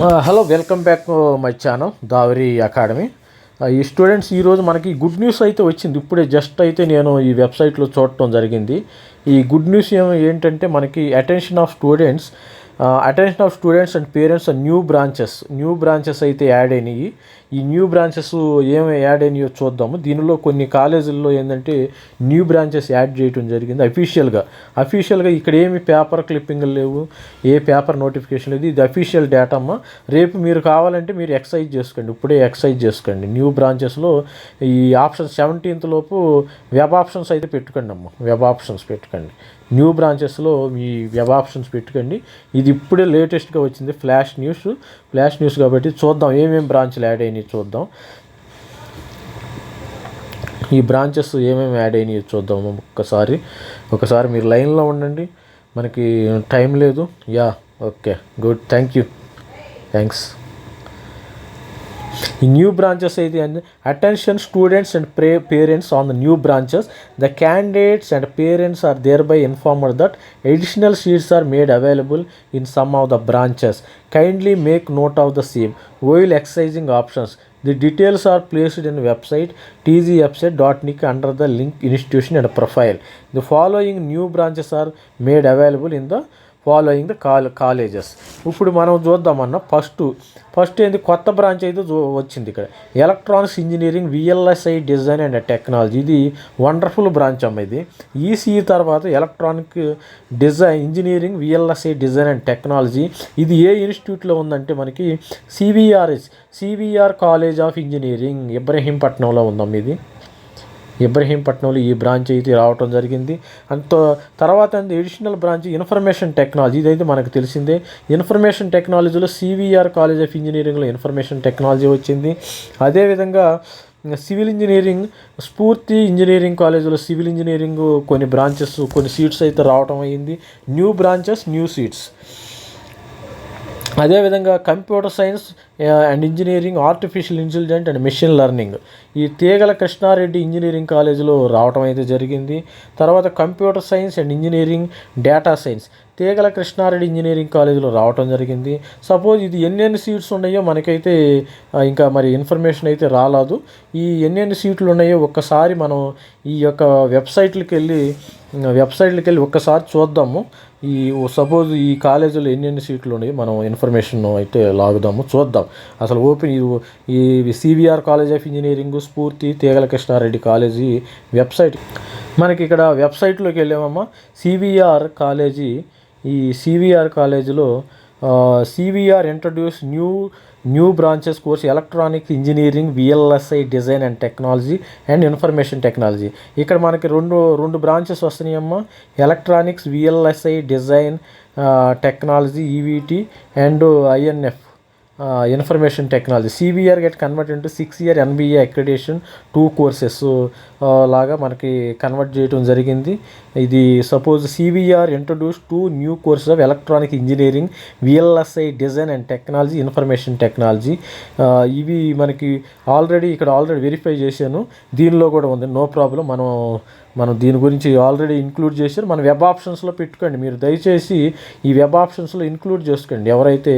Hello welcome back my channel Davari academy ఈ students ఈరోజు మనకి గుడ్ న్యూస్ అయితే వచ్చింది. ఇప్పుడే జస్ట్ అయితే నేను ఈ వెబ్సైట్లో చూడటం జరిగింది. ఈ గుడ్ న్యూస్ ఏమో ఏంటంటే మనకి attention of students attention of students and parents and new branches new branches అయితే యాడ్ అయినాయి. ఈ న్యూ బ్రాంచెస్ ఏమి యాడ్ అయినాయో చూద్దాము. దీనిలో కొన్ని కాలేజీల్లో ఏంటంటే న్యూ బ్రాంచెస్ యాడ్ చేయడం జరిగింది అఫీషియల్గా అఫీషియల్గా ఇక్కడ ఏమి పేపర్ క్లిప్పింగ్ లేవు ఏ పేపర్ నోటిఫికేషన్ లేదు. ఇది అఫీషియల్ డేటా అమ్మ. రేపు మీరు కావాలంటే మీరు ఎక్సైజ్ చేసుకోండి. ఇప్పుడే ఎక్సైజ్ చేసుకోండి. న్యూ బ్రాంచెస్లో ఈ ఆప్షన్ సెవెంటీన్త్ లోపు వెబ్ ఆప్షన్స్ అయితే పెట్టుకోండి అమ్మ. వెబ్ ఆప్షన్స్ పెట్టుకోండి. న్యూ బ్రాంచెస్లో మీ వెబ్ ఆప్షన్స్ పెట్టుకోండి. ఇది ఇప్పుడే లేటెస్ట్గా వచ్చింది. ఫ్లాష్ న్యూస్ ఫ్లాష్ న్యూస్ కాబట్టి చూద్దాం ఏమేమి బ్రాంచ్లు యాడ్ అయినాయి. చూద్దాం. ఈ బ్రాంచెస్ ఏమేమి యాడ్ అయినాయో చూద్దాం ఒక్కసారి. ఒకసారి మీరు లైన్లో ఉండండి. మనకి టైం లేదు. Yeah okay good thank you thanks new branches are attention students and parents on the new branches. The candidates and parents are thereby informed that additional seats are made available in some of the branches. Kindly make note of the same while exercising options. The details are placed in website tgwebsite.nic under the link institution and profile. The following new branches are made available in the following the call colleges ఇప్పుడు మనం చూద్దామన్న first first ఏంది? కొత్త branch అయితే చూ- వచ్చింది ఇక్కడ. Electronics engineering VLSI design and technology ఇది wonderful branch అమ్మ ఇది. ఈసీఈ తర్వాత electronic design engineering VLSI design and technology ఇది ఏ ఇన్స్టిట్యూట్లో ఉందంటే మనకి CVRS CVR college of engineering ఇబ్రహీంపట్నంలో ఉందమ్మ ఇది. ఇబ్రహీంపట్నంలో ఈ బ్రాంచ్ అయితే రావటం జరిగింది. అంత తర్వాత ఎడిషనల్ బ్రాంచ్ ఇన్ఫర్మేషన్ టెక్నాలజీ ఇదైతే మనకు తెలిసిందే. ఇన్ఫర్మేషన్ టెక్నాలజీలో సివిఆర్ కాలేజ్ ఆఫ్ ఇంజనీరింగ్లో ఇన్ఫర్మేషన్ టెక్నాలజీ వచ్చింది. అదేవిధంగా సివిల్ ఇంజనీరింగ్ స్ఫూర్తి ఇంజనీరింగ్ కాలేజీలో సివిల్ ఇంజనీరింగ్ కొన్ని బ్రాంచెస్ కొన్ని సీట్స్ అయితే రావటం అయ్యింది న్యూ బ్రాంచెస్ న్యూ సీట్స్ అదేవిధంగా computer science and engineering artificial intelligent and machine learning. ఈ తీగల కృష్ణారెడ్డి ఇంజనీరింగ్ కాలేజీలో రావటం అయితే జరిగింది. తర్వాత computer science and engineering data science. తీగల కృష్ణారెడ్డి ఇంజనీరింగ్ కాలేజీలో రావటం జరిగింది. సపోజ్ ఇది ఎన్నెన్ని సీట్స్ ఉన్నాయో మనకైతే ఇంకా మరి ఇన్ఫర్మేషన్ అయితే రాలేదు. ఈ ఎన్నెన్ని సీట్లు ఉన్నాయో ఒక్కసారి మనం ఈ యొక్క వెబ్సైట్లకి వెళ్ళి వెబ్సైట్లకు వెళ్ళి ఒక్కసారి చూద్దాము. ఈ సపోజ్ ఈ కాలేజీలో ఎన్నెన్ని సీట్లు ఉన్నాయి? మనం ఇన్ఫర్మేషన్ అయితే లాగుదాము చూద్దాం. అసలు ఓపెన్ ఈ ఈ సివిఆర్ కాలేజ్ ఆఫ్ ఇంజనీరింగ్ స్ఫూర్తి తీగల కృష్ణారెడ్డి కాలేజీ వెబ్సైట్ మనకి ఇక్కడ వెబ్సైట్లోకి వెళ్ళామమ్మా. సివిఆర్ కాలేజీ ఈ సివిఆర్ కాలేజీలో CVR introduce new new branches course electronics engineering VLSI design and technology and information technology. ఇక్కడ మనకి రెండు రెండు branches వస్తున్నాయమ్మా electronics VLSI design technology EVT and INF. Information technology CBR get convert into six year NBA accreditation two courses లాగా మనకి convert చేయడం జరిగింది. ఇది suppose CVR introduce two new courses of electronic engineering VLSI design and technology information technology ఇవి మనకి already ఇక్కడ already verify చేశాను. దీనిలో కూడా ఉంది. నో ప్రాబ్లం మనం మనం దీని గురించి ఆల్రెడీ ఇంక్లూడ్ చేశారు. మన వెబ్ ఆప్షన్స్లో పెట్టుకోండి. మీరు దయచేసి ఈ వెబ్ ఆప్షన్స్లో ఇంక్లూడ్ చేసుకోండి. ఎవరైతే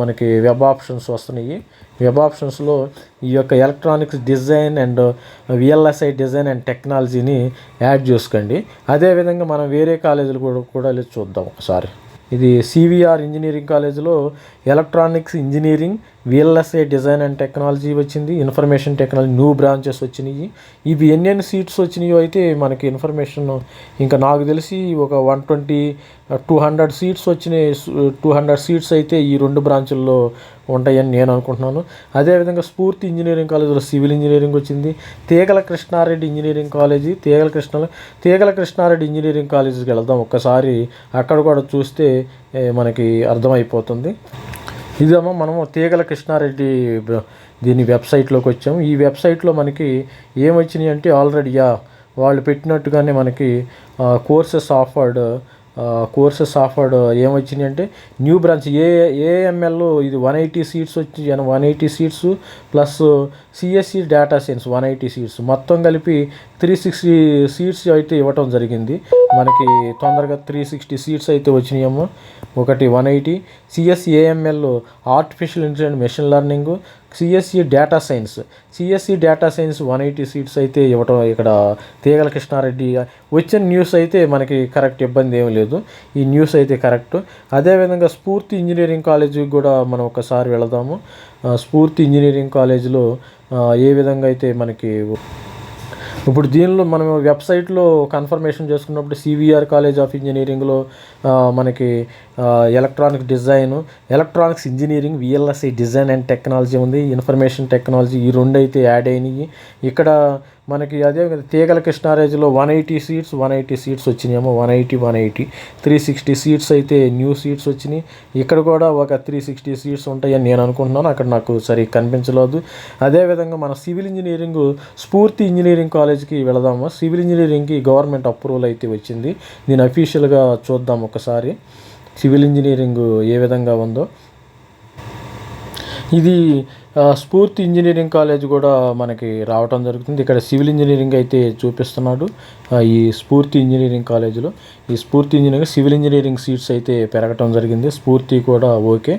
మనకి వెబ్ ఆప్షన్స్ వస్తున్నాయి వెబ్ ఆప్షన్స్లో ఈ యొక్క electronics design and VLSI design and టెక్నాలజీని యాడ్ చేసుకోండి. అదేవిధంగా మనం వేరే కాలేజీలు కూడా కూడా చూద్దాం ఒకసారి. ఇది సివిఆర్ ఇంజనీరింగ్ కాలేజీలో electronics engineering VLSI design and technology వచ్చింది. ఇన్ఫర్మేషన్ టెక్నాలజీ న్యూ బ్రాంచెస్ వచ్చినాయి. ఇవి ఎన్నెన్ని సీట్స్ వచ్చినాయో అయితే మనకి ఇన్ఫర్మేషన్ ఇంకా నాకు తెలిసి ఒక one twenty two hundred seats వచ్చినాయి. టూ హండ్రెడ్ సీట్స్ అయితే ఈ రెండు బ్రాంచుల్లో ఉంటాయని నేను అనుకుంటున్నాను. అదేవిధంగా స్ఫూర్తి ఇంజనీరింగ్ కాలేజీలో సివిల్ ఇంజనీరింగ్ వచ్చింది. తీగల కృష్ణారెడ్డి ఇంజనీరింగ్ కాలేజీ తీగల కృష్ణ తీగల కృష్ణారెడ్డి ఇంజనీరింగ్ కాలేజీకి వెళ్దాం. ఒక్కసారి అక్కడ కూడా చూస్తే మనకి అర్థమైపోతుంది. ఇదేమో మనము తీగల కృష్ణారెడ్డి దీని వెబ్సైట్లోకి వచ్చాము. ఈ వెబ్సైట్లో మనకి ఏమొచ్చినాయి అంటే ఆల్రెడీ యా వాళ్ళు పెట్టినట్టుగానే మనకి కోర్సెస్ ఆఫర్డ్ కోర్సెస్ ఆఫర్డ్ ఏమొచ్చినాయి అంటే న్యూ బ్రాంచ్ ఏ ఏఎంఎల్ ఇది వన్ ఎయిటీ సీట్స్ వచ్చి one eighty seats plus CSC data science one eighty seats మొత్తం కలిపి త్రీ సిక్స్టీ సీట్స్ అయితే ఇవ్వటం జరిగింది. మనకి తొందరగా త్రీ సిక్స్టీ సీట్స్ అయితే వచ్చినాయేమో. ఒకటి one eighty CSAML artificial intelligent machine learning CSC data science CSC data science one eighty seats అయితే ఇవ్వటం ఇక్కడ తీగల కృష్ణారెడ్డి వచ్చిన న్యూస్ అయితే మనకి కరెక్ట్ ఇబ్బంది ఏం లేదు. ఈ న్యూస్ అయితే కరెక్ట్ అదేవిధంగా స్ఫూర్తి ఇంజనీరింగ్ కాలేజీకి కూడా మనం ఒకసారి వెళదాము. స్ఫూర్తి ఇంజనీరింగ్ కాలేజీలో ఏ విధంగా అయితే మనకి ఇప్పుడు దీనిలో మనం వెబ్సైట్లో కన్ఫర్మేషన్ చేసుకున్నప్పుడు సివిఆర్ కాలేజ్ ఆఫ్ ఇంజనీరింగ్లో మనకి electronic design electronics engineering VLSI design and technology ఉంది. ఇన్ఫర్మేషన్ టెక్నాలజీ ఈ రెండు అయితే యాడ్ అయినాయి. ఇక్కడ మనకి అదే Teegala కృష్ణారాజులో one eighty seats one eighty seats వచ్చినాయేమో one eighty one eighty three sixty seats అయితే న్యూ సీట్స్ వచ్చినాయి. ఇక్కడ కూడా ఒక త్రీ సిక్స్టీ సీట్స్ ఉంటాయని నేను అనుకుంటున్నాను. అక్కడ నాకు సరిగ్గా కనిపించలేదు. అదేవిధంగా మన సివిల్ ఇంజనీరింగ్ స్ఫూర్తి ఇంజనీరింగ్ కాలేజ్కి వెళదాము. సివిల్ ఇంజనీరింగ్కి గవర్నమెంట్ అప్రూవల్ అయితే వచ్చింది. దీని అఫీషియల్గా చూద్దాం ఒకసారి. సివిల్ ఇంజనీరింగ్ ఏ విధంగా ఉందో. ఇది స్ఫూర్తి ఇంజనీరింగ్ కాలేజ్ కూడా మనకి రావటం జరుగుతుంది. ఇక్కడ సివిల్ ఇంజనీరింగ్ అయితే చూపిస్తున్నాడు ఈ స్ఫూర్తి ఇంజనీరింగ్ కాలేజీలో. ఈ స్ఫూర్తి ఇంజనీరింగ్ సివిల్ ఇంజనీరింగ్ సీట్స్ అయితే పెరగటం జరిగింది. స్ఫూర్తి కూడా ఓకే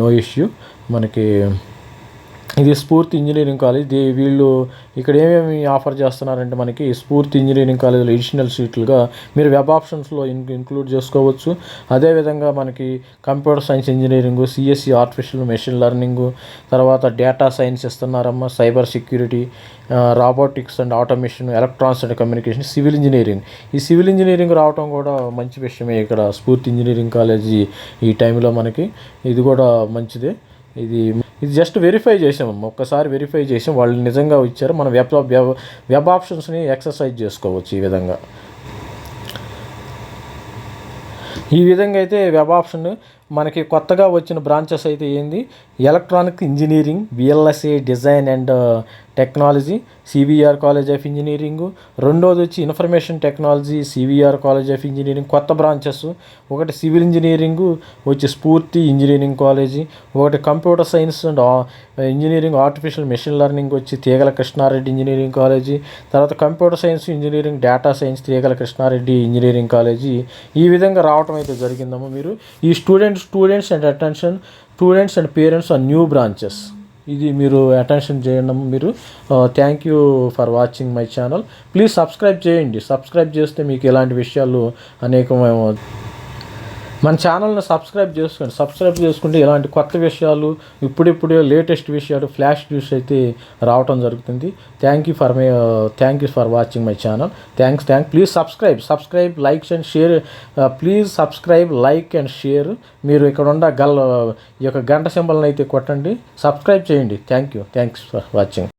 నో ఇష్యూ. మనకి ఇది స్ఫూర్తి ఇంజనీరింగ్ కాలేజ్. దీ వీళ్ళు ఇక్కడ ఏమేమి ఆఫర్ చేస్తున్నారంటే మనకి స్ఫూర్తి ఇంజనీరింగ్ కాలేజ్లో ఎడిషనల్ సీట్లుగా మీరు వెబ్ ఆప్షన్స్లో ఇన్ ఇంక్లూడ్ చేసుకోవచ్చు. అదేవిధంగా మనకి computer science engineering CSC artificial machine learning తర్వాత data science ఇస్తున్నారమ్మా cyber security robotics and automation electronics and communication civil engineering. ఈ సివిల్ ఇంజనీరింగ్ రావటం కూడా మంచి విషయమే ఇక్కడ. స్ఫూర్తి ఇంజనీరింగ్ కాలేజీ ఈ టైంలో మనకి. ఇది కూడా మంచిదే. ఇది ఇది జస్ట్ వెరిఫై చేసాం ఒక్కసారి వెరిఫై చేసాం వాళ్ళు నిజంగా ఇచ్చారు. మనం వెబ్ వెబ్ వెబ్ ఆప్షన్స్ని ఎక్సర్సైజ్ చేసుకోవచ్చు ఈ విధంగా. ఈ విధంగా అయితే వెబ్ ఆప్షన్ మనకి కొత్తగా వచ్చిన బ్రాంచెస్ అయితే ఏంది? Electronic engineering VLSI design and technology CVR college of engineering రెండోది వచ్చి information technology CVR college of engineering కొత్త బ్రాంచెస్ ఒకటి సివిల్ ఇంజనీరింగ్ వచ్చి స్ఫూర్తి ఇంజనీరింగ్ కాలేజీ ఒకటి computer science and engineering artificial machine learning వచ్చి తీగల కృష్ణారెడ్డి ఇంజనీరింగ్ కాలేజీ తర్వాత computer science engineering data science తీగల కృష్ణారెడ్డి ఇంజనీరింగ్ కాలేజీ ఈ విధంగా రావటం అయితే జరిగిందమ్మా మీరు. ఈ student students students and attention students and parents on new branches ఇది మీరు అటెన్షన్ చేయడం మీరు thank you for watching my channel please subscribe చేయండి. సబ్స్క్రైబ్ చేస్తే మీకు ఇలాంటి విషయాలు అనేకమైన మన ఛానల్ని సబ్స్క్రైబ్ చేసుకోండి. సబ్స్క్రైబ్ చేసుకుంటే ఇలాంటి కొత్త విషయాలు ఇప్పుడిప్పుడే లేటెస్ట్ విషయాలు ఫ్లాష్ న్యూస్ అయితే రావటం జరుగుతుంది. Thank you for my thank you for watching my channel thanks thank please subscribe subscribe likes and share please subscribe like and share మీరు ఇక్కడ ఉన్న గల్ ఈ యొక్క గంట సింబల్ని అయితే కొట్టండి. సబ్స్క్రైబ్ చేయండి. Thank you thanks for watching